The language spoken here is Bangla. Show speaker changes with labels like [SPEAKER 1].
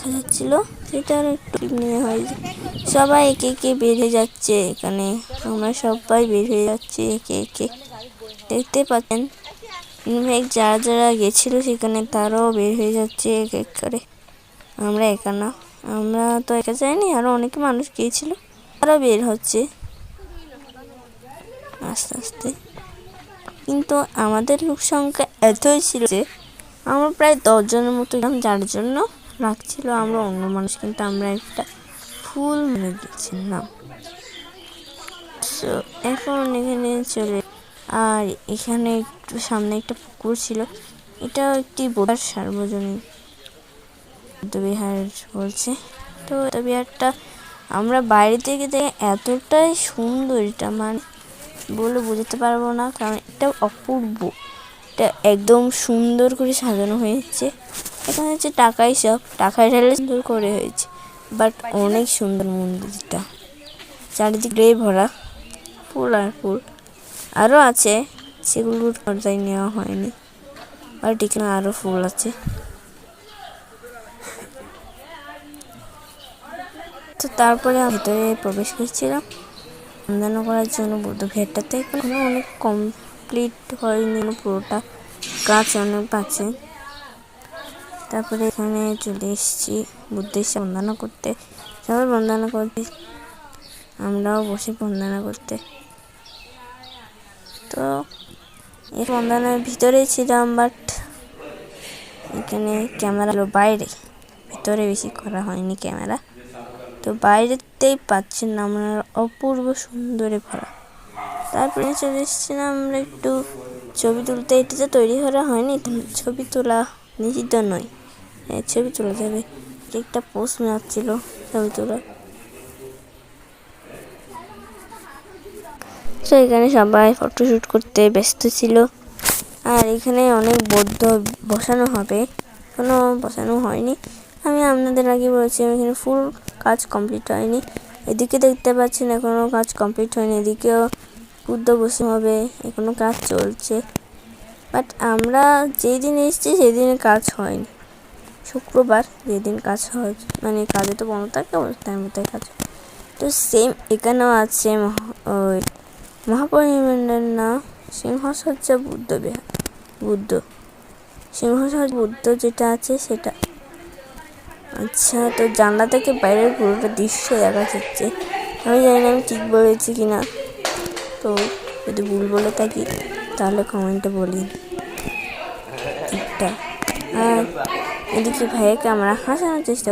[SPEAKER 1] দেখা যাচ্ছিল সেটার একটু নিয়ে হয়। সবাই একে একে বের হয়ে যাচ্ছে এখানে। আমরা সবাই বের হয়ে যাচ্ছি একে একে। দেখতে পাচ্ছেন ইনফ্যাক্ট যারা যারা গেছিল সেখানে তারাও বের হয়ে যাচ্ছে এক এক করে। আমরা একা না। আমরা তো একা যাইনি, আরও অনেক মানুষ গিয়েছিল, তারাও বের হচ্ছে। আস্তে আস্তে। কিন্তু আমাদের লোক সংখ্যা এতই ছিল যে, আমরা প্রায় দশজনের মতো যার জন্য রাখছিল আমরা অন্য মানুষ কিন্তু আমরা একটা ফুল মনে গেছিলাম So, এখন এখানে চলে আর এখানে একটু সামনে একটা পুকুর ছিল। এটা একটি বোধার সার্বজনীন বিহার বলছে। তো বিহারটা আমরা বাইরে থেকে দেখে এতটাই সুন্দর এটা মানে বলে বোঝাতে পারব না কারণ এটা অপূর্ব। এটা একদম সুন্দর করে সাজানো হয়েছে। এখানে হচ্ছে টাকাই সব। টাকায় ঢালে সুন্দর করে হয়েছে। বাট অনেক সুন্দর মন্দিরটা। চারিদিক রে ভরা। ফুল আর ফুল। আরও আছে। সেগুলো পর্দায় নেওয়া হয়নি। আর এখানে আরও ফুল আছে। তো তারপরে ভিতরে প্রবেশ করছিলাম। সন্ধান করার জন্য বুদ্ধ ভিড়টাতে। এখনও অনেক কমপ্লিট হয়নি। পুরোটা। গাছ অনেক আছে। তারপরে এখানে চলে এসেছি বুদ্ধের বন্দনা করতে। সবাই বন্দনা করতে আমরাও বসে বন্দনা করতে। তো এই বন্দনার ভিতরে ছিলাম বাট এখানে ক্যামেরা হলো বাইরে। ভিতরে বেশি করা হয়নি ক্যামেরা। তো বাইরেতেই পাচ্ছেন আমরা অপূর্ব সুন্দরে ভরা। তারপরে চলে এসেছিলাম, আমরা একটু ছবি তুলতে। এটাতে তৈরি করা হয়নি ছবি তোলা নিষিদ্ধ নয়। ছবি তোলা যাবে একটা পোস্ট মারছিল ছবি তোলা তো এখানে সবাই ফটোশ্যুট করতে ব্যস্ত ছিল। আর এখানে অনেক বৌদ্ধ বসানো হবে। কোনো বসানো হয়নি। আমি আপনাদের আগে বলেছি এখানে ফুল কাজ কমপ্লিট হয়নি। এদিকে দেখতে পাচ্ছেন, এখনও কাজ কমপ্লিট হয়নি। এদিকেও বুদ্ধ বসে হবে, এখনও কাজ চলছে। বাট আমরা যেই দিন এসেছি সেই সেদিনে কাজ হয়নি। শুক্রবার যেদিন কাজ হয় মানে কাজে তো বন্ধ থাকে তার মধ্যে কাজ তো সেম এখানেও আছে ওই মহাপরিমণ্ডল না, সিংহসজ্জা বুদ্ধ বিহার, বুদ্ধ। সিংহসজ্জা বুদ্ধ যেটা আছে সেটা। আচ্ছা তো জানলা থেকে বাইরের পুরোটা দৃশ্য দেখা যাচ্ছে। আমি জানি না আমি ঠিক বলেছি কি না তো যদি ভুল বলে থাকি, তাহলে কমেন্টে বলি ঠিকঠাক আর এদিকে ভাইয়াকে আমরা হাসানোর চেষ্টা